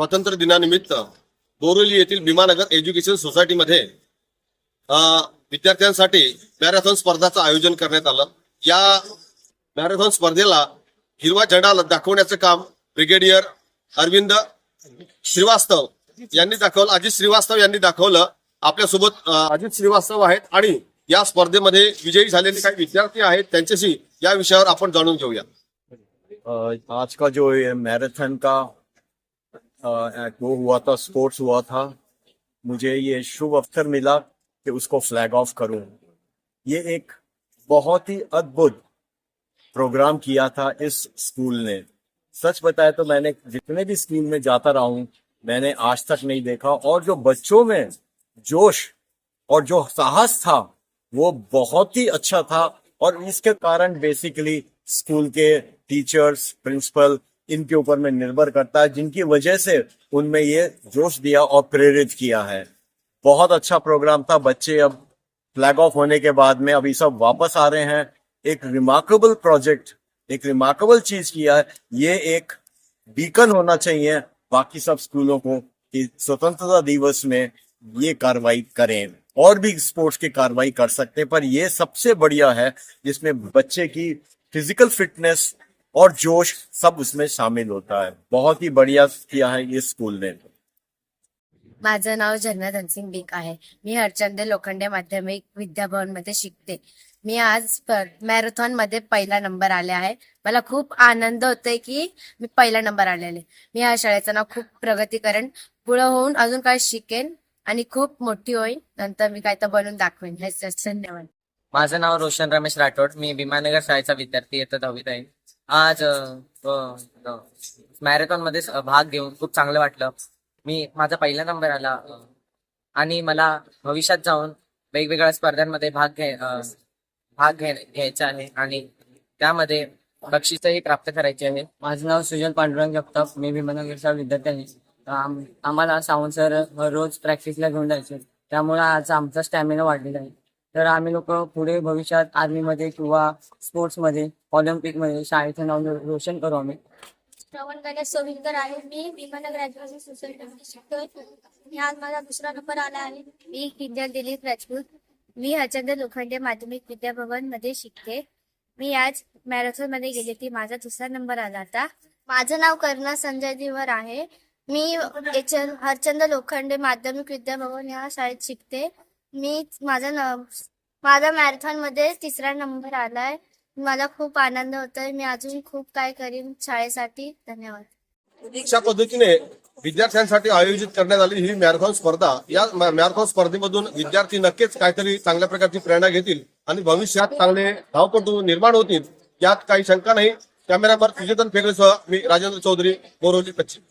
स्वातंत्र्य दिनानिमित्त बोरिवली येथील भीमानगर एज्युकेशन सोसायटीमध्ये अं, विद्यार्थ्यांसाठी मॅरेथॉन स्पर्धाचं आयोजन करण्यात आलं. या मॅरेथॉन स्पर्धेला हिरवा झेंडा दाखवण्याचं काम ब्रिगेडियर अरविंद श्रीवास्तव यांनी दाखवलं. अजित श्रीवास्तव यांनी दाखवलं. आपल्यासोबत अजित श्रीवास्तव आहेत आणि या स्पर्धेमध्ये विजयी झालेले काही विद्यार्थी आहेत. त्यांच्याशी या विषयावर आपण जाणून घेऊया. आज का जो ये मैराथन का वो हुआ था स्पोर्ट्स हुआ था। मुझे ये शुभ अवसर मिला कि उसको फ्लैग ऑफ़ करूँ। ये एक बहुत ही अद्भुत प्रोग्राम किया था इस स्कूल ने। सच बताए तो मैंने जितने भी स्कूल में जाता रहा हूँ, मैंने आज तक नहीं देखा। और जो बच्चों में जोश और जो साहस था, वो बहुत ही अच्छा था। और इसके कारण बेसिकली स्कूल के टीचर्स प्रिंसिपल इनके ऊपर में निर्भर करता है, जिनकी वजह से उनमें ये जोश दिया और प्रेरित किया है। बहुत अच्छा प्रोग्राम था, बच्चे अब फ्लैग ऑफ़ होने के बाद में अभी सब वापस आ रहे हैं। एक रिमार्केबल प्रोजेक्ट एक रिमार्केबल चीज़ किया है। ये एक बीकन होना चाहिए बाकी सब स्कूलों को कि स्वतंत्रता दिवस में ये कार्रवाई करें। और भी स्पोर्ट्स की कार्रवाई कर सकते हैं, पर ये सबसे बढ़िया है जिसमें बच्चे की फ़िज़िकल फिटनेस और जोश सब उसमें शामिल होता है। बहुत ही बढ़िया किया है ये स्कूल ने। माझं नाव झरना धनसिंग बेक आहे. मी हरचंद लोखंडे माध्यमिक विद्याभवनमध्ये शिकते. मी आज मॅरेथॉनमध्ये पहिला नंबर आले आहे. मला खूप आनंद होतोय की मी पहिला नंबर आलेले. मी या शाळेचं नाव खूप प्रगती करेन पुढे होऊन अजून काय शिकेन आणि खूप मोठी होईन नंतर मी काय तर बनवून दाखवेन. धन्यवाद. माझं नाव रोशन रमेश राठोड. मी भीमानगर शाळेचा विद्यार्थी येतो दहावीत आहे. आज मॅरेथॉनमध्ये भाग घेऊन खूप चांगलं वाटलं. मी माझा पहिला नंबर आला आणि मला भविष्यात जाऊन वेगवेगळ्या स्पर्धांमध्ये भाग घे भाग घे घ्यायचा आहे. आणि त्यामध्ये बक्षीसही प्राप्त करायचे आहे. माझं नाव सुजल पांडुरंग जगताप. मी विमाननगरचा विद्यार्थी आहे. आम्हाला सावंत सर रोज प्रॅक्टिसला घेऊन जायचे. त्यामुळे आज आमचा स्टॅमिना वाढलेला आहे. तर आम्ही लोक पुढे भविष्यात आर्मीमध्ये किंवा स्पोर्ट्समध्ये ऑलिम्पिकमध्ये शाळेचं नाव रोशन करू आम्ही. श्रवण गणेश आहे. मी विमानगर ग्रॅज्युएशन शिकतोय आज माझा दुसरा नंबर आला आहे. मी दिलीप राजपूत. मी हरचंद लोखंडे माध्यमिक विद्याभवनमध्ये शिकते. मी आज मॅरेथॉनमध्ये गेले ती माझा दुसरा नंबर आला होता माझं नाव करुणा संजय दिवर आहे. मी हरचंद्र हरचंद लोखंडे माध्यमिक विद्याभवन या शाळेत शिकते. मी माझा न माझा मॅरेथॉनमध्ये तिसरा नंबर आलाय. मला खूप आनंद होतोय. मी अजून खूप काय करीन शाळेसाठी. धन्यवाद. अशा पद्धतीने विद्यार्थ्यांसाठी आयोजित करण्यात आली ही मॅरेथॉन स्पर्धा या मॅरेथॉन स्पर्धेमधून विद्यार्थी नक्कीच काहीतरी चांगल्या प्रकारची प्रेरणा घेतील आणि भविष्यात चांगले धावपटू निर्माण होतील यात काही शंका नाही. कॅमेरावर सुचेतन मी राजेंद्र चौधरी बोरवली पश्चिम.